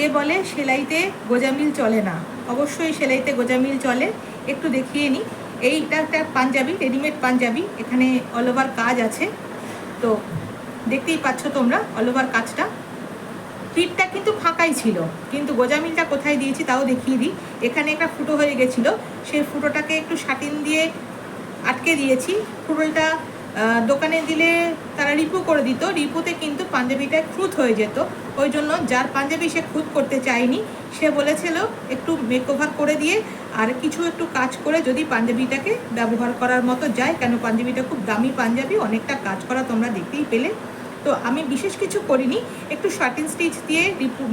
কে বলে সেলাইতে গোজামিল চলে না? অবশ্যই সেলাইতে গোজামিল চলে। একটু দেখিয়ে নিই এইটা একটা পাঞ্জাবি রেডিমেড পাঞ্জাবি। এখানে অল ওভার কাজ আছে। তো দেখতেই পাচ্ছ তোমরা অল ওভার কাজটা। পিঠটা কিন্তু ফাঁকাই ছিল কিন্তু গোজামিলটা কোথায় দিয়েছি তাও দেখিয়ে দিই। এখানে একটা ফুটো হয়ে গেছিল। সেই ফুটোটাকে একটু শাটিন দিয়ে আটকে দিয়েছি। আহ, দোকানে দিলে তারা রিপু করে দিত। রিপুতে কিন্তু পাঞ্জাবিটা খুঁত হয়ে যেত। ওই জন্য যার পাঞ্জাবি সে খুঁত করতে চায়নি, সে বলেছিল, একটু মেকওভার করে দিয়ে আর কিছু একটু কাজ করে যদি পাঞ্জাবিটাকে ব্যবহার করার মতো যায়। কেন পাঞ্জাবিটা খুব দামি পাঞ্জাবি, অনেকটা কাজ করা তোমরা দেখতেই পেলে। তো আমি বিশেষ কিছু করিনি, একটু শার্টিন স্টিচ দিয়ে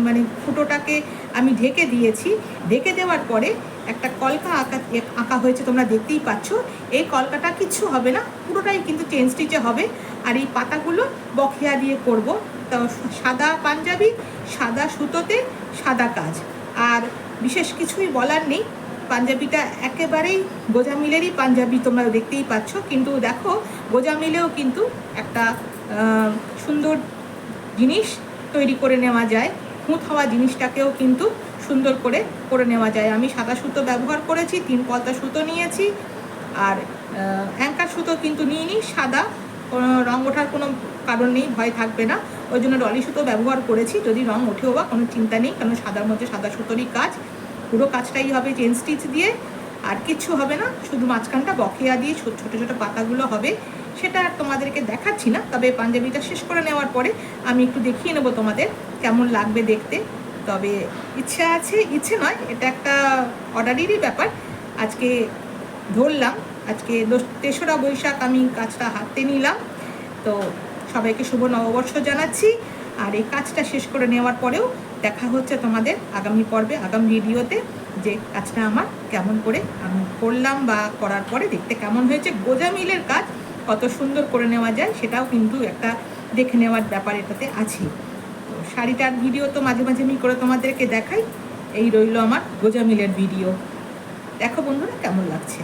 মানে ফুটোটাকে আমি ঢেকে দিয়েছি। ঢেকে দেওয়ার পরে একটা কলকা আঁকা আঁকা হয়েছে, তোমরা দেখতেই পাচ্ছ। এই কলকাটা কিচ্ছু হবে না, পুরোটাই কিন্তু চেন স্টিচে হবে। আর এই পাতাগুলো বখিয়া দিয়ে করব। তো সাদা পাঞ্জাবি, সাদা সুতোতে, সাদা কাজ। আর বিশেষ কিছুই বলার নেই, পাঞ্জাবিটা একেবারেই গোজামিলেরই পাঞ্জাবি তোমরা দেখতেই পাচ্ছ। কিন্তু দেখো গোজামিলেও কিন্তু একটা সুন্দর জিনিস তৈরি করে নেওয়া যায়। খুঁত হওয়া জিনিসটাকেও কিন্তু সুন্দর করে করে নেওয়া যায়। আমি সাদা সুতো ব্যবহার করেছি, তিন পলতা সুতো নিয়েছি, আর অ্যাঙ্কার সুতো কিন্তু নিইনি, সাদা, কোনো রং ওঠার কোনো কারণ নেই, ভয় থাকবে না। ওই জন্য ডলি সুতো ব্যবহার করেছি, যদি রং ওঠেও বা কোনো চিন্তা নেই কারণ সাদার মধ্যে সাদা সুতোরই কাজ। পুরো কাজটাই হবে চেন স্টিচ দিয়ে। আর কিচ্ছু হবে না, শুধু মাঝখানটা বকেয়া দিয়ে ছোট ছোটো পাতাগুলো হবে, সেটা আর তোমাদেরকে দেখাচ্ছি না। তবে পাঞ্জাবিটা শেষ করে নেওয়ার পরে আমি একটু দেখিয়ে নেব তোমাদের কেমন লাগবে দেখতে। তবে ইচ্ছা আছে, ইচ্ছে নয়, এটা একটা অর্ডারেরই ব্যাপার। আজকে ধরলাম, আজকে তেসরা বৈশাখ আমি কাজটা হাতে নিলাম। তো সবাইকে শুভ নববর্ষ জানাচ্ছি। আর এই কাজটা শেষ করে নেওয়ার পরেও দেখা হচ্ছে তোমাদের আগামী পর্বে, আগামী ভিডিওতে। যে কাজটা আমার কেমন করে আমি করলাম বা করার পরে দেখতে কেমন হয়েছে, গোজা মিলের কাজ কত সুন্দর করে নেওয়া যায় সেটাও কিন্তু একটা দেখে নেওয়ার ব্যাপার এটাতে আছে। তো শাড়িটার ভিডিও তো মাঝে মাঝে আমি করে তোমাদেরকে দেখাই, এই রইল আমার গোজা মিলের ভিডিও। দেখো বন্ধুরা কেমন লাগছে।